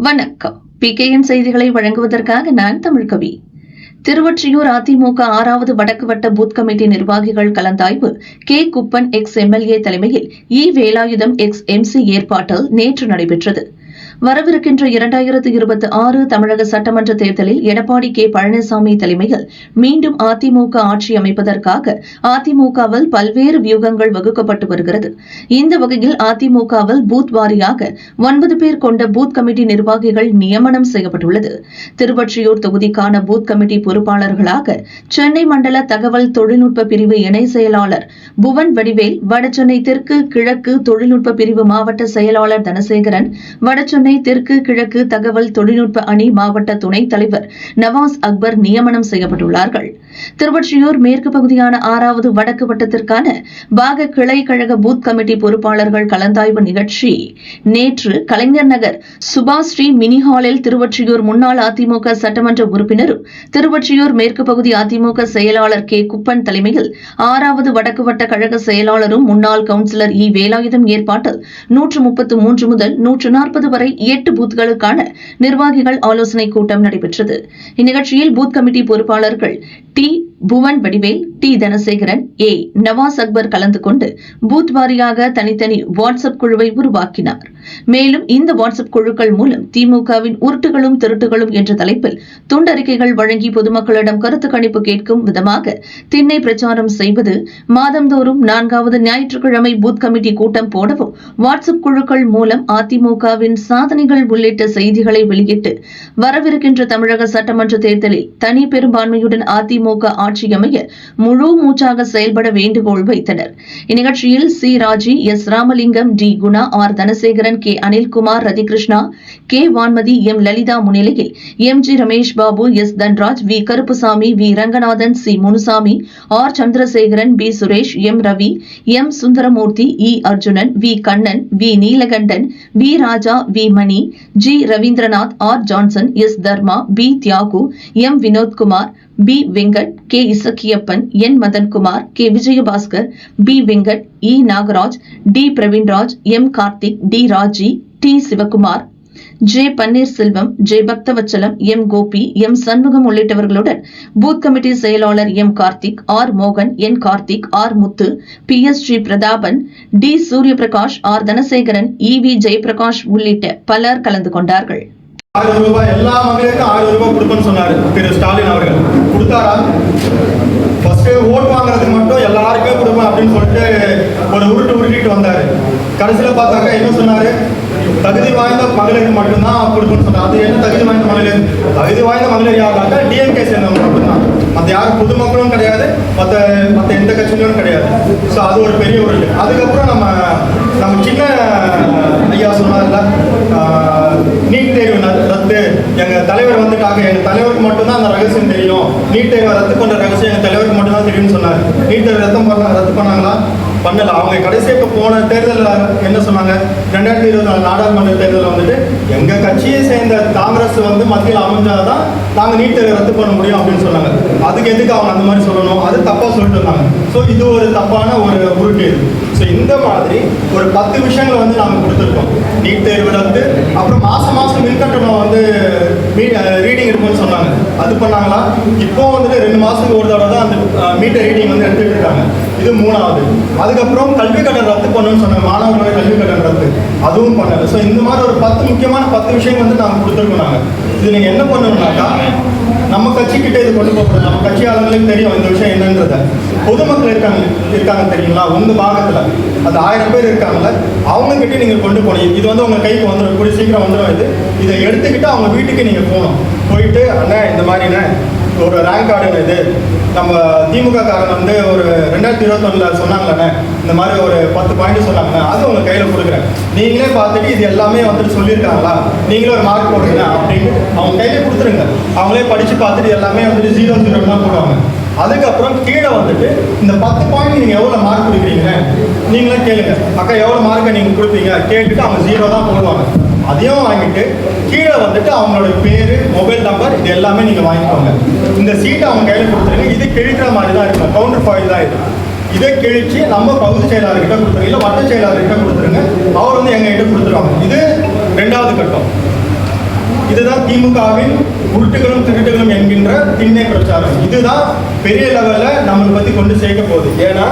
வணக்கம். B K N செய்திகளை வழங்குவதற்காக நான் தமிழ்கவி திருவொற்றியூர் அதிமுக ஆறாவது வடக்கு வட்ட பூத் கமிட்டி நிர்வாகிகள் கலந்தாய்வு. கே. குப்பன் எக்ஸ். எம்எல்ஏ தலைமையில் இ. வேலாயுதம் எக்ஸ். எம்சி ஏற்பாட்டில் நேற்று நடைபெற்றது. வரவிருக்கின்ற இரண்டாயிரத்து இருபத்தி ஆறு தமிழக சட்டமன்ற தேர்தலில் எடப்பாடி கே பழனிசாமி தலைமையில் மீண்டும் அதிமுக ஆட்சி அமைப்பதற்காக அதிமுகவில் பல்வேறு வியூகங்கள் வகுக்கப்பட்டு வருகிறது. இந்த வகையில் அதிமுகவில் பூத் வாரியாக ஒன்பது பேர் கொண்ட பூத் கமிட்டி நிர்வாகிகள் நியமனம் செய்யப்பட்டுள்ளது. திருவொற்றியூர் தொகுதிக்கான பூத் கமிட்டி பொறுப்பாளர்களாக சென்னை மண்டல தகவல் தொழில்நுட்ப பிரிவு இணை செயலாளர் புவன் வடிவேல் வடசென்னை தெற்கு கிழக்கு தொழில்நுட்ப பிரிவு மாவட்ட செயலாளர் தனசேகரன் வடசென்னை தெற்கு கிழக்கு தகவல் தொழில்நுட்ப அணி மாவட்ட துணைத் தலைவர் நவாஸ் அக்பர் நியமனம் செய்யப்பட்டுள்ளார்கள். திருவொற்றியூர் மேற்கு பகுதியான ஆறாவது வடக்கு வட்டத்திற்கான பாக கிளை கழக பூத் கமிட்டி பொறுப்பாளர்கள் கலந்தாய்வு நிகழ்ச்சி. நேற்று கலைஞர் நகர் சுபாஸ்ரீ மினி ஹாலில் திருவொற்றியூர் முன்னாள் அதிமுக சட்டமன்ற உறுப்பினரும் திருவொற்றியூர் மேற்கு பகுதி அதிமுக செயலாளர் கே. குப்பன் தலைமையில் ஆறாவது வடக்கு வட்ட கழக செயலாளரும் முன்னாள் கவுன்சிலர் இ. வேலாயுதம் ஏற்பாட்டில் நூற்று முப்பத்து மூன்று முதல் நூற்று நாற்பது வரை எட்டு பூத்களுக்கான நிர்வாகிகள் ஆலோசனைக் கூட்டம் நடைபெற்றது. இந்நிகழ்ச்சியில் பூத் கமிட்டி பொறுப்பாளர்கள் T. 50 Bhuvan Vadivel T Dhanasekaran A Nawaz Akbar கலந்து கொண்டு பூத் வாரியாக தனித்தனி வாட்ஸ்அப் குழுவை உருவாக்கினார். மேலும் இந்த வாட்ஸ்அப் குழுக்கள் மூலம் திமுகவின் உருட்டுகளும் திருட்டுகளும் என்ற தலைப்பில் துண்டறிக்கைகள் வழங்கி பொதுமக்களிடம் கருத்து கணிப்பு கேட்கும் விதமாக திண்ணை பிரச்சாரம் செய்வது மாதந்தோறும் நான்காவது ஞாயிற்றுக்கிழமை பூத் கமிட்டி கூட்டம் போடவும் வாட்ஸ்அப் குழுக்கள் மூலம் அதிமுகவின் சாதனைகள் உள்ளிட்ட செய்திகளை வெளியிட்டு வரவிருக்கின்ற தமிழக சட்டமன்ற தேர்தலில் தனி பெரும்பான்மையுடன் அதிமுக ஆட்சி அமைய முழு மூச்சாக செயல்பட வேண்டுகோள் வைத்தனர். இந்நிகழ்ச்சியில் C. Raji S. Ramalingam T. Guna R. Dhanasekaran K. Anilkumar Rathikrishna K. Vanmathi M. Lalitha முன்னிலையில் M. G. Ramesh Babu S. Dhanraj V. Karuppusamy V. Ranganathan C. Munusamy R. Chandrasekaran P. Suresh M. Ravi M. Sundaramoorthy E. Arjunan V. Kannan V. Neelakandan V. Raja V. Mani G. Ravindranath R. Johnson S. Dharma P. Thiyagu M. Vinothkumar P. Venkat K. Isakkiyappan N Madhankumar K. Vijayabaskar P. Venkat E. Nagaraj T. Praveenraj M. Karthik T. Raji T. Sivakumar J. Panneerselvam J. Bakthavachalam M. Gopi M. Shanmugam உள்ளிட்டவர்களுடன் booth committee செயலாளர் M. Karthik R. மோகன் N. Karthik R. Muthu P. S. Sri Prathapan T. Suriyaprakash R. Dhanasekaran E. V. Jayaprakash உள்ளிட்ட பலர் கலந்து கொண்டார்கள். ஆயிரம் ரூபாய் எல்லா மகளிருக்கும் ஆயிரம் ரூபாய் கொடுப்பேன்னு சொன்னாரு. திரு ஸ்டாலின் அவர்கள். கொடுத்தாரா? ஃபர்ஸ்ட் ஓட் வாங்குறதுக்கு மட்டும் எல்லாருக்குமே கொடுப்பேன் அப்படின்னு சொல்லிட்டு ஒரு உருட்டு உருட்டிட்டு வந்தாரு. கடைசியில் பார்த்தாக்கா என்ன சொன்னாரு? தகுதி வாய்ந்த மகளிருக்கு மட்டும்தான் கொடுப்பேன்னு சொன்னார். அது என்ன தகுதி வாய்ந்த மகளிர்? தகுதி வாய்ந்த மகளிர் யாருனாக்கா? டிஎம்கே சேர்ந்தவங்க மட்டும்தான். மற்ற யாரும் பொதுமக்களும் கிடையாது. மற்ற மற்ற எந்த கட்சிகளும் கிடையாது. ஸோ அது ஒரு பெரிய உருட்டு. அதுக்கப்புறம் நம்ம நம்ம சின்ன ஐயா சொன்னார்ல எங்கள் தலைவர் வந்துட்டாங்க எங்க தலைவருக்கு மட்டும்தான் அந்த ரகசியம் தெரியும். நீட் தேர்வை ரத்து பண்ற ரகசியம் எங்க தலைவருக்கு மட்டும்தான் தெரியும்னு சொன்னார். நீட் தேர்வு ரத்தம் பண்ண ரத்து பண்ணாங்களா? பண்ணல. அவங்க கடைசியாக இப்போ போன தேர்தலில் என்ன சொன்னாங்க? ரெண்டாயிரத்தி இருபத்தி நாலு நாடாளுமன்ற தேர்தலில் வந்துட்டு எங்க கட்சியை சேர்ந்த காங்கிரஸ் வந்து மத்தியில் அமைஞ்சாதான் நாங்க நீட் தேர்வை ரத்து பண்ண முடியும் அப்படின்னு சொன்னாங்க. அதுக்கு எதுக்கு அவங்க அந்த மாதிரி சொல்லணும்? அது தப்பா சொல்லிட்டு இருந்தாங்க. ஸோ இது ஒரு தப்பான ஒரு உருட்டு ஸோ இந்த மாதிரி ஒரு பத்து விஷயங்களை வந்து நாங்கள் கொடுத்துருக்கோம். நீட் தேர்வு ரத்து அப்புறம் மாசம் மாசம் மின்கட்டணம் வந்து ரீடிங் இருக்குன்னு சொன்னாங்க. அது பண்ணாங்களா? இப்போ வந்துட்டு ரெண்டு மாசத்துக்கு ஒரு தடவை தான் அந்த மீட்டர் ரீடிங் வந்து எடுத்துட்டு இருக்காங்க. இது மூணாவது. அதுக்கப்புறம் கல்வி கட்டணம் ரத்து பண்ணணும்னு சொன்னாங்க. மாணவர்களோட கல்வி கட்டணம் ரத்து. அதுவும் பண்ணல. ஸோ இந்த மாதிரி ஒரு பத்து முக்கியமான பத்து விஷயம் வந்து நாங்கள் கொடுத்துருக்கோம் நாங்கள் இது நீங்கள் என்ன பண்ணணும்னாக்கா நம்ம கட்சிக்கிட்ட இது கொண்டு போகக்கூடாது நம்ம கட்சி ஆளுங்களுக்கு தெரியும் இந்த விஷயம் என்னன்றத. பொதுமக்கள் இருக்காங்க இருக்காங்க தெரியுங்களா? ஒன்று பாகத்தில். அந்த ஆயிரம் பேர் இருக்காங்கல்ல. அவங்க கிட்ட நீங்கள் கொண்டு போனீங்க. இது வந்து உங்கள் கைக்கு வந்துடும் கூடிய சீக்கிரம் வந்துடும் இது. இதை எடுத்துக்கிட்டு அவங்க வீட்டுக்கு நீங்கள் போகணும். போயிட்டு அண்ணே இந்த மாதிரிண்ணே ஒரு ரேங்க் கார்டு இது. நம்ம திமுக காரன் வந்து ஒரு ரெண்டாயிரத்தி இருபத்தொன்னில் சொன்னாங்களே இந்த மாதிரி ஒரு பத்து பாயிண்ட் சொன்னாங்க அது உங்க கையில் கொடுக்குறேன். நீங்களே பார்த்துட்டு இது எல்லாமே வந்துட்டு சொல்லியிருக்காங்களா? நீங்களே ஒரு மார்க் போடுறீங்க அப்படின்னு அவங்க கையில கொடுத்துருங்க. அவங்களே படித்து பார்த்துட்டு எல்லாமே வந்துட்டு ஜீரோ ஜீரோ தான் போடுவாங்க. அதுக்கப்புறம் கீழே வந்துட்டு இந்த பத்து பாயிண்ட் நீங்கள் எவ்வளோ மார்க் கொடுக்குறீங்க நீங்களே கேளுங்க. அக்கா எவ்வளோ மார்க்கை நீங்கள் கொடுப்பீங்க? கேட்டுட்டு அவங்க ஜீரோ தான் போடுவாங்க. அதையும் வாங்கிட்டு கீழே வந்துட்டு அவங்களோட பேர் எல்லாமே நீங்கள் வாங்கிக்கோங்க. இந்த சீட்டை அவங்க கையில் கொடுத்துருங்க. இது கிழிக்கிற மாதிரி தான் இருக்கும். கவுண்டர் ஃபாயில் தான் இருக்கும் இதை கிழிச்சு நம்ம பகுதி செயலாளர்கிட்ட கொடுத்துருங்க. இல்லை வட்ட செயலாளர்கிட்ட கொடுத்துருங்க. அவர் வந்து எங்ககிட்ட கொடுத்துருவாங்க. இது ரெண்டாவது கட்டம். இதுதான் திமுகவின் உருட்டுகளும் திருட்டுகளும் என்கின்ற திண்ணை பிரச்சாரம். இதுதான் பெரிய லெவலில் நம்மளை பற்றி கொண்டு சேர்க்க போகுது. ஏன்னா